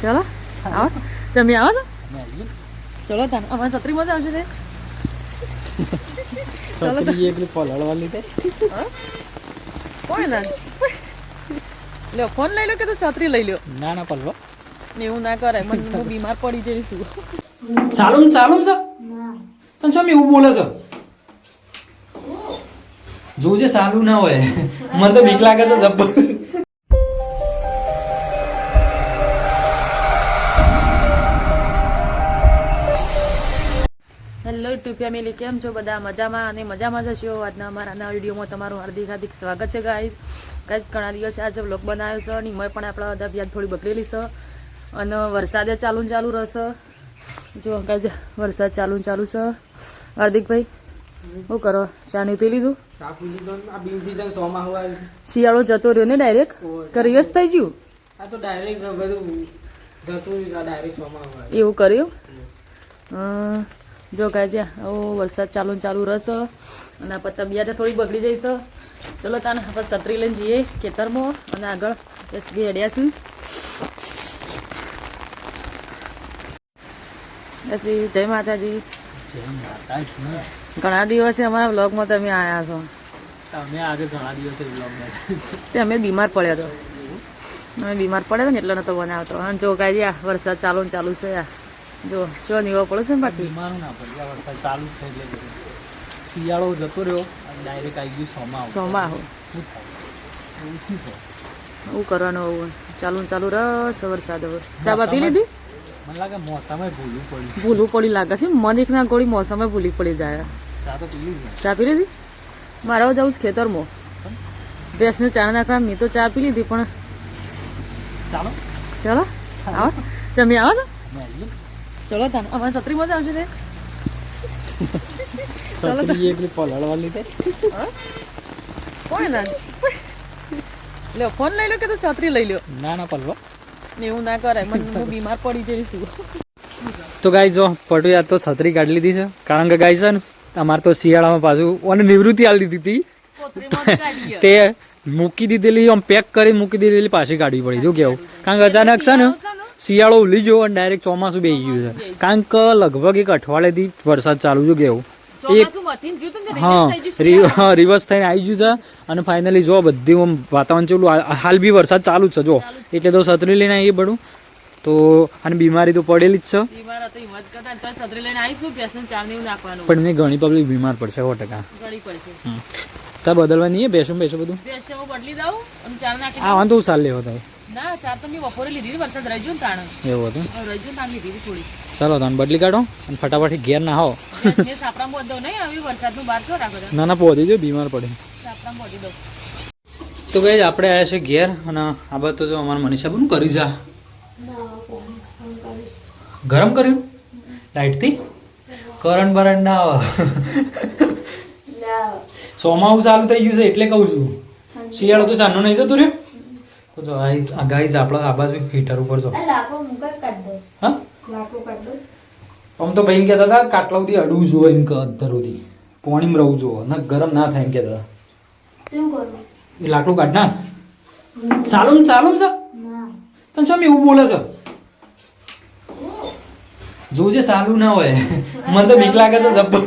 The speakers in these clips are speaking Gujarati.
ચલો આવો છો? તમે આવો છો ચલો તાન અમારે છત્રી મજા આવશે તે છત્રી એકલી પલળવા લીધે કોણ ના લ્યો ફોન લઈ લો કે તો છત્રી લઈ લ્યો ના ના પલવા એવું ના કરાય મને હું બીમાર પડી જઈશું ચાલુ ને ચાલુ ને સર તને શું એવું બોલે છે જોજે સારું ના હોય મને તો બીક લાગે છે જબ્બર ટુ ફેમિલી કેમ છો બધા? મજામાં અને મજામાં જ હશો? આજના અમારા નવા વિડીયોમાં તમારું હાર્દિક હાર્દિક સ્વાગત છે ગાઈ ગાઈઝ ઘણા દિવસે આજે વ્લોગ બનાવ્યો છે અને મેં પણ આપણા બધા વ્યાજ થોડી બગડેલી છે. અને વરસાદે ચાલુ ને ચાલુ રહેશે. જો ગાઈઝ વરસાદ ચાલુ ને ચાલુ છે. હાર્દિકભાઈ શું કરો? ચાની પી લીધું? શિયાળો જતો રહ્યો ને ડાયરેક્ટ કરીએ જ થઈ ગયું? આ તો ડાયરેક્ટ બધું જતું ડાયરેક્ટ એવું કર્યું? જો કાંઈ ઓ વરસાદ ચાલુ ચાલુ રહેશે. અને આપણે તબિયત થોડી બગડી જઈશ. ચલો તાને આપણે છત્રી લઈને જઈએ ખેતરમાં. અને આગળ એસબી હેડ્યાશું એસબી જય માતાજી. ઘણા દિવસે અમારા બ્લોગમાં તમે આવ્યા છો. તમે આજે ઘણા દિવસે બ્લોગ અમે બીમાર પડ્યા હતો અમે બીમાર પડ્યા હતા ને એટલે નતો બનાવતો. અને જો કાંઈ વરસાદ ચાલુ ચાલુ છે આ જો જો નીવો પડે છે ને બાકી બીમારું ના પડે વરસાદ ચાલુ છે એટલે શિયાળો જતો રહ્યો ડાયરેક્ટ આવી ગયું સોમા સોમા આવો શું કરવાનું આવું ચાલુ ચાલુ રસ વરસાદ હવે ચા બા પી લીધી? મને લાગે મોસમે ભૂલું પડ્યું ભૂલું પડી લાગે છે. મને એક ના ગોળી મોસમે ભૂલી પડી જાય. ચા તો પી લીધી. ચા પી લીધી? મારે જવું છે ખેતરમાં. ભેંસને ચા નાખવા મેં તો ચા પી લીધી પણ ચાલો. ચલો. આવો તમે આવો છો? ચલો તાને અમારે છત્રીમાં જ આવશે તે. છત્રી એકલી પલળવા લીધે. કોણ ના? લ્યો ફોન લઈ લો કે તો છત્રી લઈ લ્યો? ના ના પલવા એવું ના કરાય મને હું બીમાર પડી જઈશું તો ગાય જો પટુયા તો છત્રી કાઢી લીધી છે. કારણ કે ગાય છે ને અમારે તો શિયાળામાં પાછું અને નિવૃત્તિ આલી દીધી હતી. તે મૂકી દીધેલી આમ પેક કરી મૂકી દીધેલી પાછી કાઢવી પડી. જો કેવું. કારણ કે અચાનક છે ને શિયાળો ઉલી ગયો અને ડાયરેક્ટ ચોમાસું બેસી ગયું છે. કારણ કે લગભગ એક અઠવાડિયેથી વરસાદ ચાલુ જો કેવું એક હા ગયું રિવર્સ થઈને આવી ગયું છે. અને ફાઇનલી જો બધી આમ વાતાવરણ ચેલું હાલ બી વરસાદ ચાલુ જ છે જો. એટલે તો છત્રી લઈને આવીએ બધું તો અને બીમારી તો પડેલી જ છે. પણ મેં ઘણી પબ્લિક બીમાર પડશે સો ટકા. તાર બદલવા નહીં બેસું બેસું બધું. ભેંસ બદલી દઉં અને ચાર નાખી આ વાંધો સાલ લેવો થાય ના ચાર તો મેં બપોરે લીધી વરસાદ રહી ગયો ને તાણ. એવું હતું? ને તાણ લીધી હતી થોડી ચાલો તમે બદલી કાઢો અને ફટાફટ ઘેર ના હો સાપરામ બધો નહીં આવી વરસાદનું બહાર છો રાખો ના ના પહોંચી જો બીમાર પડે. સાપરામ બોધી દઉં. તો કઈ આપણે આવ્યા છે ઘેર અને આ બધું તો જો અમારા મનીષા બનું કરી જા. ગરમ કર્યું? લાઇટથી કરંટ બરંટ ના આવે. ચોમાસું ચાલુ થઈ ગયું છે એટલે કહું છું. શિયાળો તો ચાંદનો નહીં જતો રહ્યો? તો જો આ ગાઈઝ આપણા આ બાજુ હીટર ઉપર જો. હા? આમ તો ભાઈ કહેતા હતા કાટલા સુધી અડવું જોઈએ એમ કે અધર સુધી પોણીમાં રહું જોઈએ. ના ગરમ ના થાય એમ કહેતા હતા. એ લાકડું કાઢ ના. ચાલુ ને ચાલુ ના. તને શું એવું બોલે છે? જોજે સારું ના હોય. મને તો બીક લાગે છે જબ્બર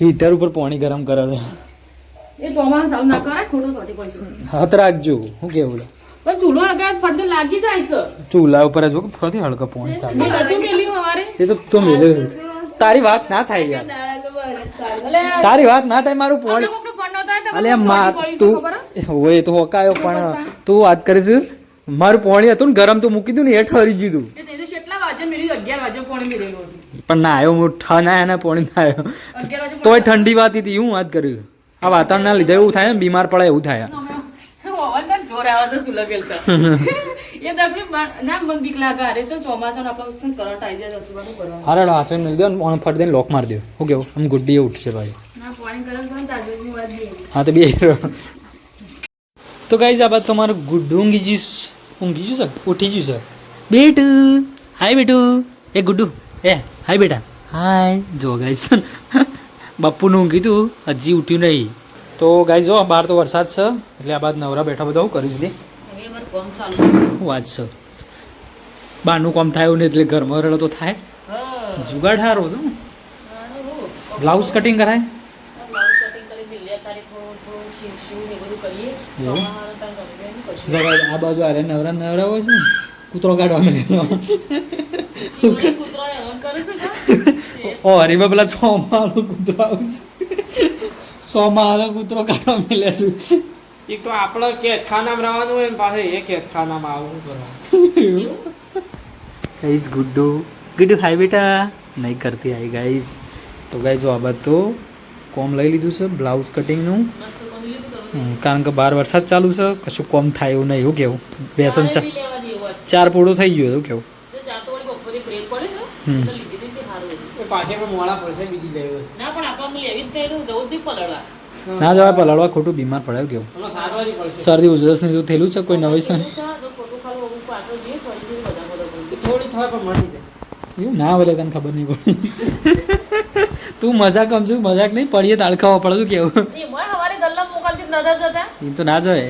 હીટર ઉપર પાણી ગરમ કરે છે. એ ચોમાસા સાવ ના કરે ખોટો સોટી પડશે. હાથ રાખજો શું કેવું? પણ ચૂલો લગાવે ફરતે લાગી જાય છે ચૂલા ઉપર જ ફરતી હળકા પાણી ચાલે. મેં નતું મેલ્યું અમારે. એ તો તો મેલે તારી વાત ના થાય યાર. તારી વાત ના થાય મારું પોણી અલે મા તું હે? હોય તો હોકાયો પણ તું વાત કરીશ. મારું પોણી હતું ને ગરમ તો મૂકી દઉં ને એ ઠરી ગયું તું એ તે દિવસે કેટલા વાગે મેળ્યું અગિયાર વાગે પોણી મેળેલું હતું. પણ ના આવ્યો હું ઠ ના આવ્યા પોણી ના આવ્યો. તોય ઠંડી વાત હતી હું વાત કર્યું આ વાતાવરણના લીધે એવું થાય ને બીમાર પડે એવું થાય જોર આવે છે સુલા એ દફી ના મન બીક લાગે. અરે જો ચોમાસાનો આપણો કરંટ આવી જાય રસુવાનું કરવાનું. હારે હાચે નહીં દે અને ફટ દઈને લોક મારી દે. શું કેવું? આમ ગુડ્ડી ઉઠશે ભાઈ. ના પાણી ગરમ ગરમ તાજવેજની વાત હા તો બે તો ગાઈઝ આ બાદ તમારું ગુડ્ડુ ઊંઘી ગયું ઊંઘી ગયું સર ઉઠી ગયું સર બેટુ. હાય બેટુ. એ ગુડ્ડુ એ હાય બેટા. હાય. જો ગાઈઝ બપ્પુનું કીધું હજી ઉઠ્યું નહીં. તો ગાઈ જો બહાર તો વરસાદ છે એટલે આ બાદ નવરા બેઠા બધા હું કરી દીધી હવે અમારું કામ ચાલુ શું વાત છે? બહારનું કામ થાય એવું નહીં એટલે ઘરમાં રહેલો તો થાય. હા. જુગાડ હારો છું. બ્લાઉઝ કટિંગ કરાય. જો આ બાજુ આરે નવરા નવરા હોય છે ને કૂતરો કાઢવા મળે કાં? ઓ હરીમાં પેલા સો માળો કૂતરો આવશે. સો માળો કૂતરો કાઢવા મળે છે. એક તો આપણે કેતખાનામાં રહેવાનું હોય ને પાસે એ કેતખાનામાં આવું કરવાનું? ગાઈસ ગુડ્ડુ. ગુડ્ડુ હાય બેટા. નહીં કરતી આઈ ગાઈસ તો ગાઈસ જો આ બાદ તો કોમ લઈ લીધું છે બ્લાઉઝ કટિંગનું કારણ કે બાર વરસાદ ચાલુ છે કશું કોમ થાય એવું નહીં એવું કેવું? બેસન. ચાર પોળો થઈ ગયો એવું કેવું તો ચા તો વળી બપોરે break પડે ને, જવાય પલાળવા. ખોટું બીમાર પડાયું કેવું? શરદી ઉધરસ ને થયેલું છે કોઈ નવી છે? એવું ના બોલે તને ખબર નહીં પડી. તું મજાક સમજુ મજાક નહીં પડીએ તાળખાવા પડે તું કેવું? એ તો ના જાય